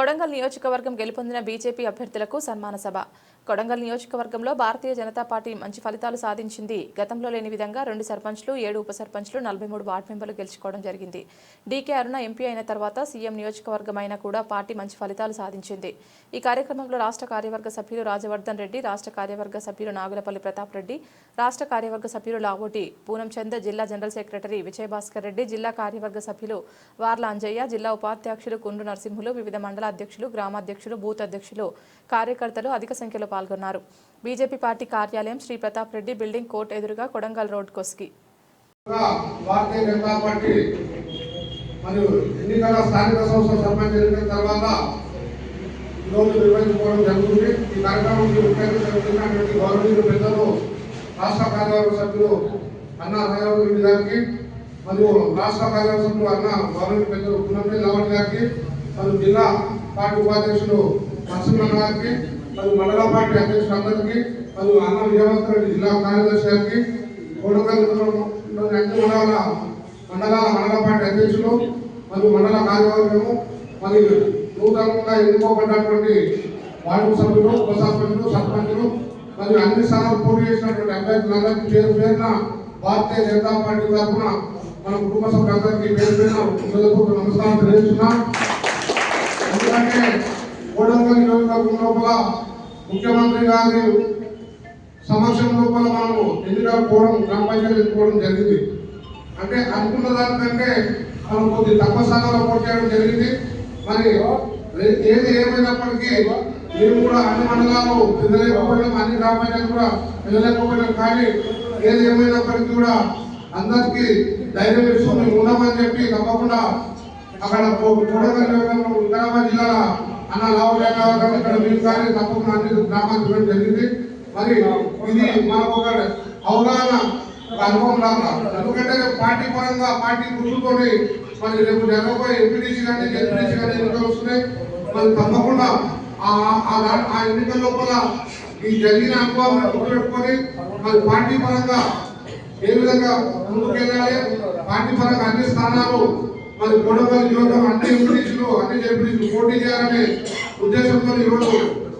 కొడంగల్ నియోజకవర్గం గెలుపొందిన బీజేపీ అభ్యర్థులకు సన్మాన సభ. కొడంగల్ నియోజకవర్గంలో భారతీయ జనతా పార్టీ మంచి ఫలితాలు సాధించింది. గతంలో లేని విధంగా రెండు సర్పంచ్లు ఏడు ఉప సర్పంచ్లు నలభై మూడు వార్డు మెంబర్లు గెలుచుకోవడం జరిగింది. డీకే అరుణ ఎంపీ అయిన తర్వాత సీఎం నియోజకవర్గం అయినా కూడా పార్టీ మంచి ఫలితాలు సాధించింది. ఈ కార్యక్రమంలో రాష్ట్ర కార్యవర్గ సభ్యులు రాజవర్ధన్ రెడ్డి రాష్ట్ర కార్యవర్గ సభ్యులు నాగులపల్లి ప్రతాప్ రెడ్డి రాష్ట్ర కార్యవర్గ సభ్యులు లావోటి పూనం చంద జిల్లా జనరల్ సెక్రటరీ విజయభాస్కర్ రెడ్డి జిల్లా కార్యవర్గ సభ్యులు వార్ల అంజయ్య జిల్లా ఉపాధ్యక్షులు కుండు నరసింహులు వివిధ మండల అధ్యక్షులు గ్రామాధ్యక్షులు బూత్ అధ్యక్షులు కార్యకర్తలు అధిక సంఖ్యలో పాల్గొన్నారు. బీజేపీ పార్టీ కార్యాలయం శ్రీ ప్రతాప్ రెడ్డి బిల్డింగ్ కోర్టు ఎదురుగా కొడంగల్ రోడ్ కొస్కి. భారతీయ జనతా పార్టీ మరియు ఎన్నికల స్థానిక సర్పంచ్ ఎన్నికల తర్వాత ఈరోజు నిర్వహించుకోవడం జరుగుతుంది. ఈ జరుగుతున్నటువంటి గౌరవనీయులు పెద్దలు రాష్ట్ర కార్యవర్గ సభ్యులు అన్న రాజారావు రెడ్డి గారికి మరియు రాష్ట్ర కార్యవర్గ సభ్యులు అన్న పెద్దలు పునర్ని లవణ్ గారికి మరియు జిల్లా పార్టీ ఉపాధ్యక్షులు నరసింహన్ గారికి మరియు మండల పార్టీ అధ్యక్షులు అందరికీ మరియు అన్న విజయవంత్ జిల్లా కార్యదర్శి గారికి కోటకల్ అన్ని మండల మండలాల మండల పార్టీ అధ్యక్షులు మరియు మండల కార్యవర్గము మరియు నూతనంగా ఎన్నుకోబడినటువంటి వార్డు సభ్యులు ఉప సర్పంచులు సర్పంచులు మరియు అన్ని స్థానాలు పోటీ చేసినటువంటి అభ్యర్థులందరికీ పేరు పేరున భారతీయ జనతా పార్టీ తరఫున మన కుటుంబ సభ్యులందరికీ పేరు పేరున హృదయపూర్వక నమస్కారం తెలియజేస్తున్నాం. ఎందుకంటే కోడంగల్ నియోజకవర్గం లోపల ముఖ్యమంత్రి గారి సమక్షం లోపల మనము ఎన్నికలు పోవడం గ్రామ పంచాయతీ ఎన్నుకోవడం జరిగింది. అంటే అనుకున్న దానికంటే మనం కొద్ది తక్కువ స్థానంలో పోటీ చేయడం జరిగింది. మరి ఏది ఏమైనప్పటికీ మేము కూడా అన్ని మండలాలు తిరగలేకపోయినాం అన్ని గ్రామ పంచాయతీ కూడా వెళ్ళలేకపోయినాం కానీ ఏది ఏమైనప్పటికీ కూడా అందరికీ ధైర్యం ఇస్తూ మేము ఉన్నామని చెప్పి తప్పకుండా అక్కడ కోడగల్ వికారాబాద్ జిల్లాల అన్న లావులేక ఇక్కడ మీరు కానీ తప్పకుండా అన్ని గ్రామాలు చూడడం జరిగింది. మరి ఇది మనకు ఒక అవగాహన అనుభవం రావాలి ఎందుకంటే పార్టీ పరంగా పార్టీ గుర్తుతోని మరి రేపు జరగబోయే ఎంపీటీసీ కానీ జెడ్పీటీసీ కానీ ఎన్నికలు వస్తున్నాయి. మరి తప్పకుండా ఆ ఎన్నికల లోపల ఈ జరిగిన అనుభవాన్ని గుర్తుపెట్టుకొని మరి పార్టీ పరంగా ఏ విధంగా ముందుకెళ్ళాలి? పార్టీ పరంగా అన్ని స్థానాలు మరి గొడవలు నియోజకం అన్ని ఎంపీలు అన్ని ఎంపీలు పోటీ చేయాలనే ఉద్దేశంతో ఈరోజు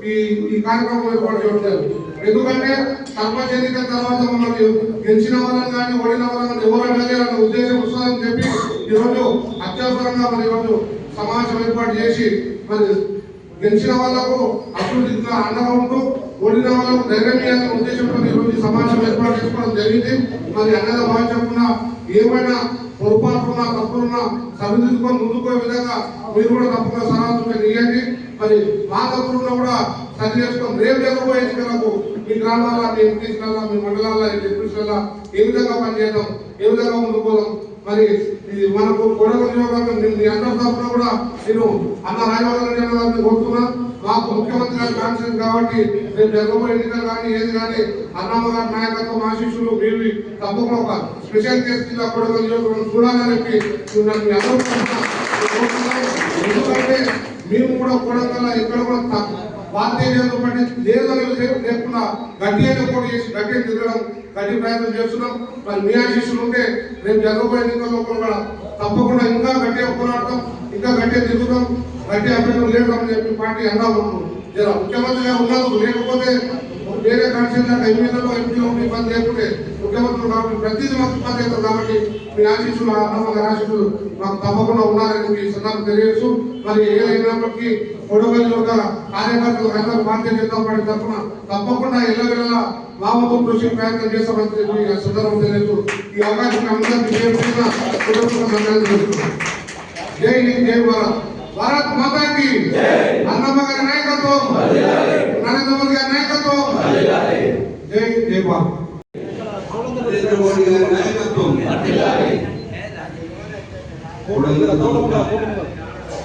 ఈ ఈ కార్యక్రమం ఏర్పాటు చేస్తారు ఎందుకంటే సర్పంచ్ ఎన్నికల తర్వాత మనకి గెలిచిన వాళ్ళని కానీ ఓడిన వాళ్ళని ఎవరు అడగాలన్న ఉద్దేశం వస్తుందని చెప్పి ఈరోజు అత్యవసరంగా మరి ఈరోజు సమావేశం ఏర్పాటు చేసి మరి గెలిచిన వాళ్ళకు అభివృద్ధిగా అండగా ఉంటూ ఓడిన వాళ్ళకు ధైర్యం ఇవ్వాలనే ఉద్దేశంతో ఈరోజు సమావేశం ఏర్పాటు చేసుకోవడం జరిగింది. మరి అన్నద భావించకుండా ఏమైనా పొరపాటున్నా తప్పులున్నా సరిదిద్దుకొని ముందుకు విధంగా మీరు కూడా తప్పకుండా సలహాలు ఇవ్వండి మరి మా తప్పులున్నా కూడా సరి చేసుకొని రేపు లేకపోయే ఎన్నికలకు మీ గ్రామాల మీ ఎంపీసీల మీ మండలాల ఎంపీసీల ఏ విధంగా పనిచేద్దాం ఏ విధంగా ముందుకోదాం మరి ఇది మనకు కొడగ నియోజకవర్గం మీ అందరి తప్పున కూడా నేను అన్న రాజవర్ధన్ కోరుతున్నాను మాకు ముఖ్యమంత్రి గారు కాన్సెన్స్ కాబట్టి రేపు జరగబోయే ఎన్నికలు కానీ ఏది కానీ అన్నమ్మ గారి నాయకత్వం ఆశీస్సులు మీరు తప్పకుండా ఒక స్పెషల్ కేసు కింద కొడగ నియోజకవర్గం చూడాలని చెప్పి నన్ను ఎందుకంటే మేము కూడా కొడగల ఇక్కడ కూడా భారతీయ జనతా పార్టీ లేదని లే- లేకుండా గట్టి అయిన పోటీ చేసి గట్టి తిరగడం గట్టి ప్రయత్నం చేస్తున్నాం. మరి మీ ఆశీస్సులు ఉంటే రేపు జరగబోయే ఎన్నికల్లో కూడా తప్పకుండా ఇంకా గట్టిగా పోరాడతాం ఇంకా గట్టిగా తిరుగుతాం గట్టి అభ్యర్థులు లేదని చెప్పి పార్టీ అన్నా ఉన్నాం జర ముఖ్యమంత్రి గారు ఉన్నారు లేకపోతే వేరే కాన్స్టిట్యూషన్ ఎమ్మెల్యేలో ఎంపీలో ఉండి ఇబ్బంది లేకుంటే ముఖ్యమంత్రులు కాబట్టి ప్రతిదీ మాకు ఇబ్బంది అవుతుంది కాబట్టి మీ ఆశీస్సులు అన్నమ్మ గారి ఆశీస్సులు మాకు తప్పకుండా ఉన్నారని మీ సందర్భం తెలియచ్చు మరి ఏదైనప్పటికీ కొడవల్లి ఒక కార్యకర్తలు అందరూ భారతీయ జనతా పార్టీ తరఫున తప్పకుండా ఎల్లవెల్ల మా వంతు కృషి ప్రయత్నం చేస్తామని చెప్పి సందర్భం తెలియదు ఈ అవకాశం అందరికీ జై హింద్ జై భారత్. భారత్ మాతాకి అన్నమ్మ గారి నాయకత్వం. నరేంద్ర మోదీ గారి నాయకత్వం. జై హింద్ జై భారత్. నరేంద్ర మోడీ గారి నాయకత్వం.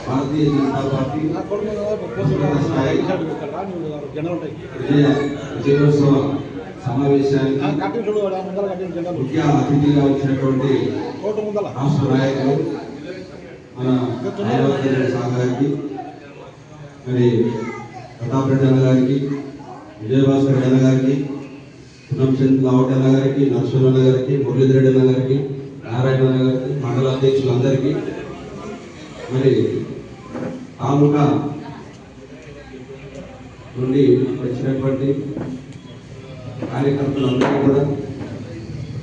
భారతీయ జనతా పార్టీ విజయోత్సవ సమావేశానికి ముఖ్య అతిథిగా వచ్చినటువంటి రాష్ట్ర నాయకులు మన న్యాయవాది సార్ మరి ప్రతాప్ రెడ్డి అన్న గారికి విజయభాస్కర్ అన్న గారికి పునంచంద్ లావట్ అన్న గారికి నరసింహ అన్న గారికి మురళీధరెడ్డి అన్న గారికి నారాయణ అన్న గారికి మండల అధ్యక్షులందరికీ మరి తాలూకా నుండి వచ్చినటువంటి కార్యకర్తలందరూ కూడా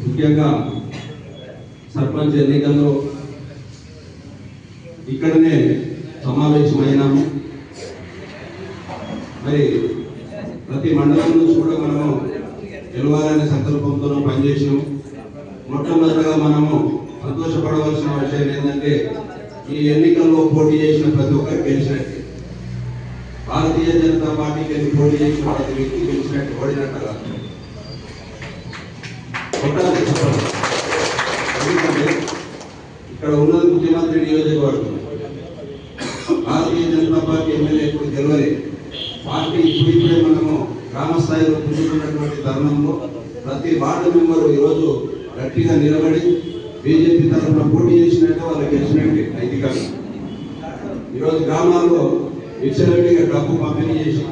ముఖ్యంగా సర్పంచ్ ఎన్నికల్లో ఇక్కడనే సమావేశమైనాము. మరి ప్రతి మండలం నుంచి కూడా మనము గెలవాలనే సంకల్పంతో పనిచేసినాం మొట్టమొదటిగా మనము సంతోషపడవలసిన విషయం ఏంటంటే ఈ ఎన్నికల్లో పోటీ చేసిన ప్రతి ఒక్కరు గెలిచినట్టే. భారతీయ జనతా పార్టీకి వెళ్ళి పోటీ చేసిన ప్రతి వ్యక్తి గెలిచినట్టు. ఓడినట్టు కాదు. కొట్టాలి. ఇక్కడ ఉన్నది ముఖ్యమంత్రి నియోజకవర్గం. భారతీయ జనతా పార్టీ ఎమ్మెల్యే ఇప్పుడు గెలవలేదు. పార్టీ ఇప్పుడిప్పుడే మనము గ్రామ స్థాయిలో పుంజుకున్నటువంటి తరుణంలో ప్రతి వార్డు మెంబరు ఈరోజు గట్టిగా నిలబడి బీజేపీ తరఫున పోటీ చేసినట్టే వాళ్ళు గెలిచినట్టే నైతికంగా ఈరోజు గ్రామాల్లో విచ్చలవిడిగా డబ్బు పంపిణీ చేసి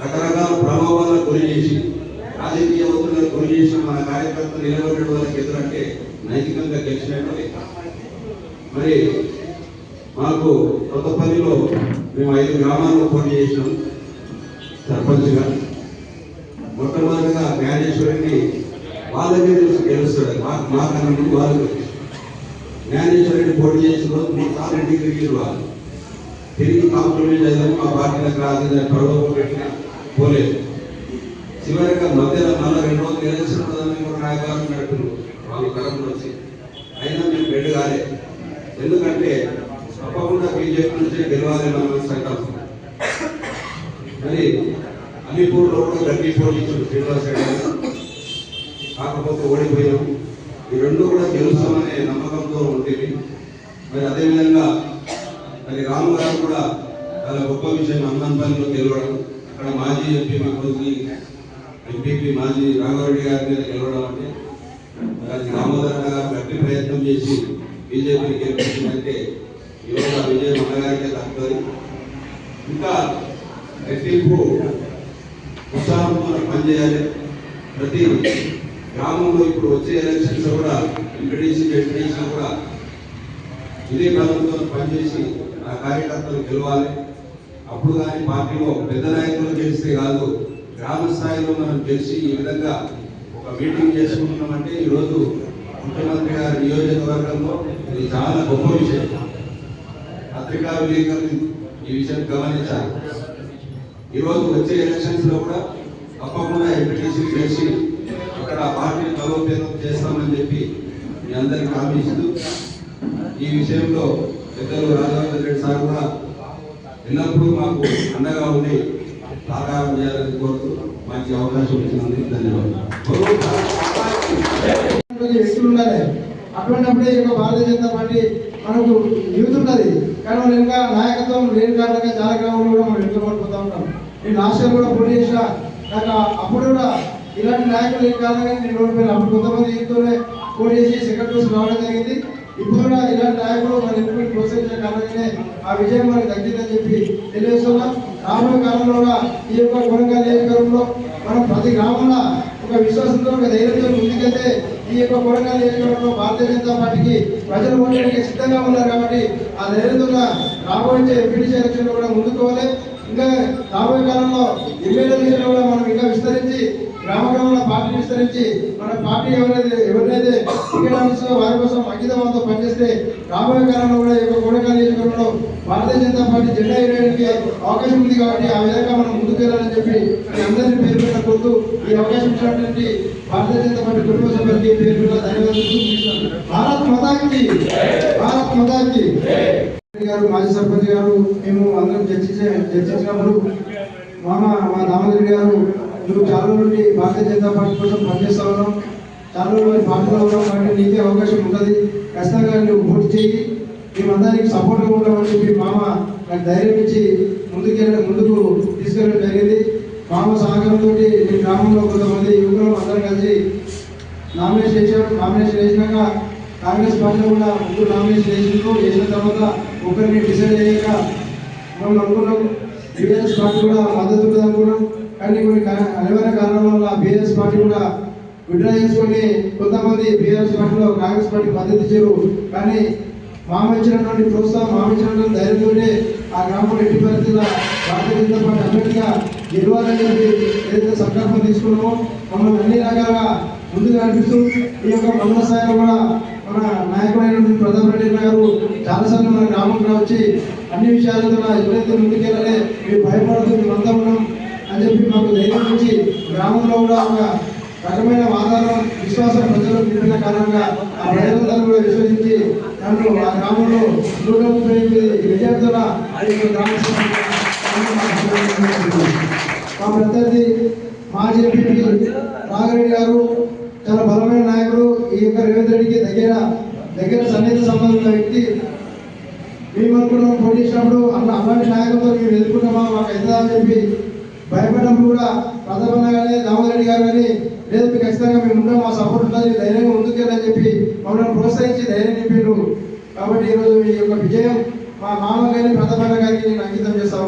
రకరకాల ప్రభావాలకు గురి చేసి రాజకీయ ఒత్తిళ్ళకు గురి చేసి మన కార్యకర్తలు నిలబడిన వాళ్ళకి ఎదురంటే నైతికంగా గెలిచినట్టు మరి మాకు కొత్తపల్లిలో మేము ఐదు గ్రామాల్లో పోటీ చేసినాం సర్పంచ్గా మొట్టమొదటిగా జ్ఞానేశ్వరిని వాళ్ళకే తెలుసు గెలుస్తాడు మా మా కన్నా ముందు వాళ్ళు తెలుసు. పోటీ చేసిన రోజు మూడు సార్లు ఇంటికి తిరిగి వాళ్ళు. తిరిగి కాంప్రమైజ్ అయ్యాము మా పార్టీలకు రాదని ప్రభుత్వం పెట్టిన పోలేదు. చివరిగా మధ్యలో మళ్ళీ రెండు రోజులు ఎలక్షన్ ఉంటుందని కూడా నాయకులు నడుపులు వాళ్ళ కరంలో వచ్చి. అయినా మేము బెడ్ కాలే. ఎందుకంటే తప్పకుండా బీజేపీ నుంచి గెలవాలి మన సంకల్పం. మరి అలీపూర్లో కూడా గట్టి పోటీ ఇచ్చాడు శ్రీనివాస్ రెడ్డి కాకపోతే ఓడిపోయాము ఈ రెండు కూడా గెలుస్తామనే నమ్మకంతో ఉంటుంది మరి అదేవిధంగా మరి రాము గారు కూడా చాలా గొప్ప విషయం అన్నంపల్లిలో గెలవడం. అక్కడ మాజీ ఎంపీ మాజీ ఎంపీపీ మాజీ రాఘవరెడ్డి గారి మీద గెలవడం అంటే అది దామోదర్ గారు గట్టి ప్రయత్నం చేసి బీజేపీని గెలిపించిందంటే ఇవాళ ఆ విజయం అన్నగారికే దక్కుతుంది ఇంకా రెట్టింపు ఉత్సాహంతో పనిచేయాలి. ప్రతి గ్రామంలో ఇప్పుడు వచ్చే ఎలక్షన్స్ కూడా ఎంపీటీసీ జడ్పీటీసీ కూడా ఇదే ప్రభుత్వం పనిచేసి ఆ కార్యకర్తలు గెలవాలి. అప్పుడు కానీ పార్టీలో పెద్ద నాయకులు గెలిస్తే కాదు గ్రామ స్థాయిలో మనం గెలిచి ఈ విధంగా ఒక మీటింగ్ చేసుకుంటున్నామంటే ఈరోజు ముఖ్యమంత్రి గారి నియోజకవర్గంలో ఇది చాలా గొప్ప విషయం. పత్రికా విలేకరులు ఈ విషయం గమనించాలి. ఈరోజు వచ్చే ఎలక్షన్స్లో కూడా తప్పకుండా ఎంపీటీసీ చేసి ఆ పార్టీని బలోపేతం చేస్తామని చెప్పి మీ అందరికి హామీ ఇస్తూ ఈ విషయంలో పెద్దలు రాఘవేంద్ర రెడ్డి సార్ కూడా ఎల్లప్పుడూ మాకు అండగా ఉండి సహకారం చేయాలని కోరుతూ మంచి అవకాశం ఇచ్చినందుకు ధన్యవాదాలు. వ్యక్తులు ఉండాలి. అటువంటిప్పుడే ఈ యొక్క భారతీయ జనతా పార్టీ మనకు యూత్ ఉన్నది కానీ మనం ఇంకా నాయకత్వం లేని కారణంగా చాలా గ్రామంలో కూడా మనం వెనుకబడిపోతా ఉంటాం నేను లాస్ట్ ఇయర్ కూడా పోటీ చేసిన నాకు అప్పుడు కూడా ఇలాంటి నాయకులు లేని కారణంగా నేను రోడ్డు ఓడిపోయాను అప్పుడు కొంతమంది యూత్తోనే పోటీ చేసి సెకండ్ ప్లేస్ రావడం జరిగింది. ఇప్పుడు కూడా ఇలాంటి నాయకులు మన ఎప్పుడు ప్రోత్సహించిన కారణంగానే ఆ విజయం మనకు దక్కిందని చెప్పి తెలియజేస్తున్నాం. రాబోయే కాలంలో కూడా ఈ యొక్క కొడంగల్ నియోజకవర్గంలో మనం ప్రతి గ్రామంలో ఒక విశ్వాసంతో ఒక ధైర్యంతో ముందుకెళ్తే ఈ యొక్క కొడంగల్ నియోజకవర్గంలో భారతీయ జనతా పార్టీకి ప్రజలు ఓటేయడానికి సిద్ధంగా ఉన్నారు కాబట్టి ఆ ధైర్యంతో రాబోయే ఎంపీడీసీ ఎలక్షన్లో కూడా ముందుకోవాలి ఇంకా రాబోయే కాలంలో ఎమ్మెల్యే విషయంలో కూడా మనం ఇంకా విస్తరించి గ్రామ గ్రామంలో పార్టీ విస్తరించి మన పార్టీ ఎవరైతే ఎవరైతే టికెట్ అందిస్తుందో వారి కోసం అంకితమంతో పనిచేస్తే రాబోయే కాలంలో కూడా ఈ యొక్క కొడంగల్ నియోజకవర్గంలో భారతీయ జనతా పార్టీ జెండా ఎగరేయడానికి అవకాశం ఉంది కాబట్టి ఆ విధంగా మనం ముందుకెళ్ళాలని చెప్పి అందరినీ పేరు పెట్టిన కోరుతూ ఈ అవకాశం ఇచ్చినటువంటి భారతీయ జనతా పార్టీ కుటుంబ సభ్యులకి పేరు పెట్టిన ధన్యవాదాలు భారత్ మతాకి! భారత్ మతాకి! గారు మాజీ సర్పంచ్ గారు మేము అందరం చర్చించే చర్చించినప్పుడు మామ మా దామోదరి గారు నువ్వు చాలా రోజుల నుండి భారతీయ జనతా పార్టీ కోసం పనిచేస్తా ఉన్నావు చాలా రోజులు పార్టీలో ఉన్నావు కాబట్టి నీకే అవకాశం ఉంటుంది. ఖచ్చితంగా నువ్వు పోటీ చేయి. మేమందరికి సపోర్ట్గా ఉంటామని చెప్పి మామ నాకు ధైర్యం ఇచ్చి ముందుకెళ్ళ ముందుకు తీసుకెళ్ళడం జరిగింది. మామ సహకారంతో ఈ గ్రామంలో కొంతమంది యువకులు అందరం కలిసి నామినేషన్ వేసాం నామినేషన్ వేసినాక కాంగ్రెస్ పార్టీలో కూడా ముగ్గురు నామినేషన్ వేసినారు వేసిన తర్వాత ఒకరిని డిసైడ్ అయ్యాక మనం అనుకున్నాం. టీఆర్ఎస్ పార్టీ కూడా మద్దతు ఉంటుంది అనుకున్నాం. కానీ కొన్ని అనివార్య కారణాల వల్ల బీఆర్ఎస్ పార్టీ కూడా విడ్రా చేసుకొని కొంతమంది బీఆర్ఎస్ పార్టీలో కాంగ్రెస్ పార్టీ మద్దతు ఇచ్చారు. కానీ మామ ఇచ్చినటువంటి ప్రోత్సాహం మామ ఇచ్చినటువంటి ధైర్యంతోనే ఆ గ్రామంలో ఎట్టి పరిస్థితుల భారతీయ జనతా పార్టీ అభ్యర్థిగా గెలవాలని చెప్పి ఏదైతే సంకల్పం తీసుకున్నామో మమ్మల్ని అన్ని రకాలుగా ముందుగా నడిపిస్తూ ఈ యొక్క మండల స్థాయిలో కూడా మన నాయకుడైనటువంటి ప్రతాప్ రెడ్డి గారు చాలాసార్లు మన గ్రామంలో వచ్చి అన్ని విషయాలతో ఎప్పుడైతే ముందుకెళ్ళాలి మీరు భయపడుతూ మేమంతా ఉన్నాం. అని చెప్పి మాకు ధైర్యం ఇచ్చి గ్రామంలో కూడా ఒక రకమైన వాతావరణం విశ్వాసం ప్రజలు నింపిన కారణంగా ఆ ప్రజలందరూ కూడా విశ్వసించి దాంట్లో ఆ గ్రామంలో నూట ముప్పై ఎనిమిది విద్యార్థుల గ్రామ మా ప్రత్యర్థి మాజీ ఎంపీ రాఘరెడ్డి గారు చాలా బలమైన నాయకుడు ఈ యొక్క రేవంత్ రెడ్డికి దగ్గర దగ్గర సన్నిహిత సంబంధం వ్యక్తి. మేము అనుకున్నాం పోటీ చేసినప్పుడు అన్న అలాంటి నాయకులతో మేము ఎదుర్కొన్నామా? మాకు ఎంత అని చెప్పి భయపడడం కూడా ప్రతాపన్న కానీ దామోదరెడ్డి గారు కానీ లేదు మీకు ఖచ్చితంగా మేము ఉన్నాం మా సపోర్ట్ ఉంటుంది ధైర్యంగా ముందుకెళ్ళని చెప్పి మమ్మల్ని ప్రోత్సహించి ధైర్యం నింపిండ్రు. కాబట్టి ఈరోజు మీ యొక్క విజయం మా మామ గారిని ప్రతాపన్న గారికి నేను అంకితం చేస్తా